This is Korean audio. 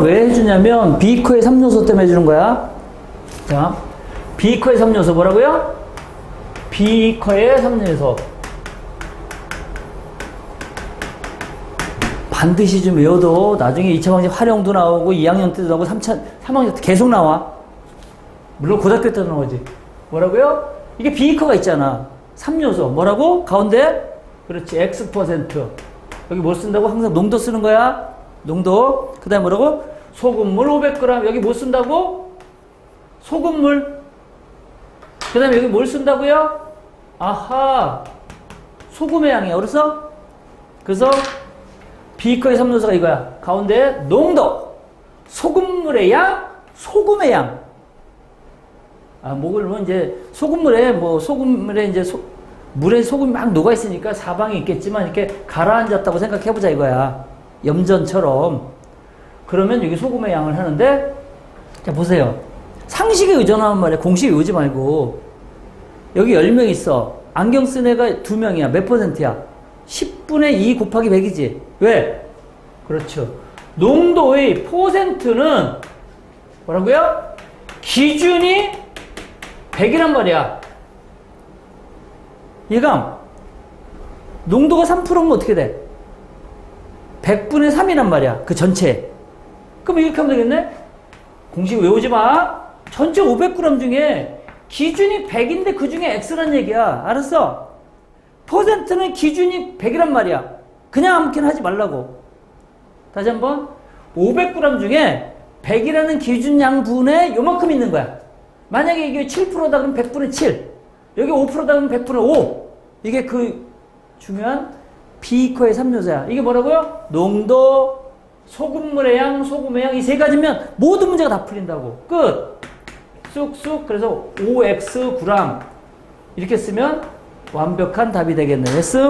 왜 해주냐면 비커의 3요소 때문에 해주는 거야. 자, 비커의 3요소 뭐라고요? 비커의 3요소. 반드시 좀 외워도 나중에 2차 방식 활용도 나오고 2학년 때도 나오고 3차, 3학년 때 계속 나와. 물론 고등학교 때도 나오지. 뭐라고요? 이게 비커가 있잖아. 3요소. 뭐라고? 가운데? 그렇지. X%. 여기 뭐 쓴다고? 항상 농도 쓰는 거야. 농도. 그 다음에 뭐라고? 소금물 500g. 여기 뭐 쓴다고? 소금물. 그 다음에 여기 뭘 쓴다고요? 아하. 소금의 양이야. 그래서? 그래서 비커의 3요소가 이거야. 가운데 농도. 소금물의 양, 소금의 양. 아, 목을 뭐 이제 소금물에 뭐 소금물에 이제 소, 물에 소금이 막 녹아 있으니까 사방에 있겠지만 이렇게 가라앉았다고 생각해 보자 이거야. 염전처럼. 그러면 여기 소금의 양을 하는데 자 보세요. 상식에 의존하는 말에 공식 외우지 말고 여기 10명 있어. 안경 쓴 애가 2명이야. 몇 퍼센트야? 10분의 2 곱하기 100이지. 왜? 그렇죠. 농도의 퍼센트는 뭐라고요? 기준이 100이란 말이야. 얘가 농도가 3%면 어떻게 돼? 100분의 3이란 말이야. 그 전체. 그럼 이렇게 하면 되겠네? 공식 외우지 마. 전체 500g 중에 기준이 100인데 그 중에 X란 얘기야. 알았어? 퍼센트는 기준이 100이란 말이야. 그냥 아무렇게나 하지 말라고. 다시 한번. 500g 중에 100이라는 기준 양분에 요만큼 있는 거야. 만약에 이게 7%다 그러면 100분의 7. 여기 5%다 그러면 100분의 5. 이게 그 중요한 비커의 3요소야. 이게 뭐라고요? 농도, 소금물의 양, 소금의 양 이 세 가지면 모든 문제가 다 풀린다고. 끝. 쑥쑥 그래서 5x g 이렇게 쓰면 완벽한 답이 되겠네. 했음?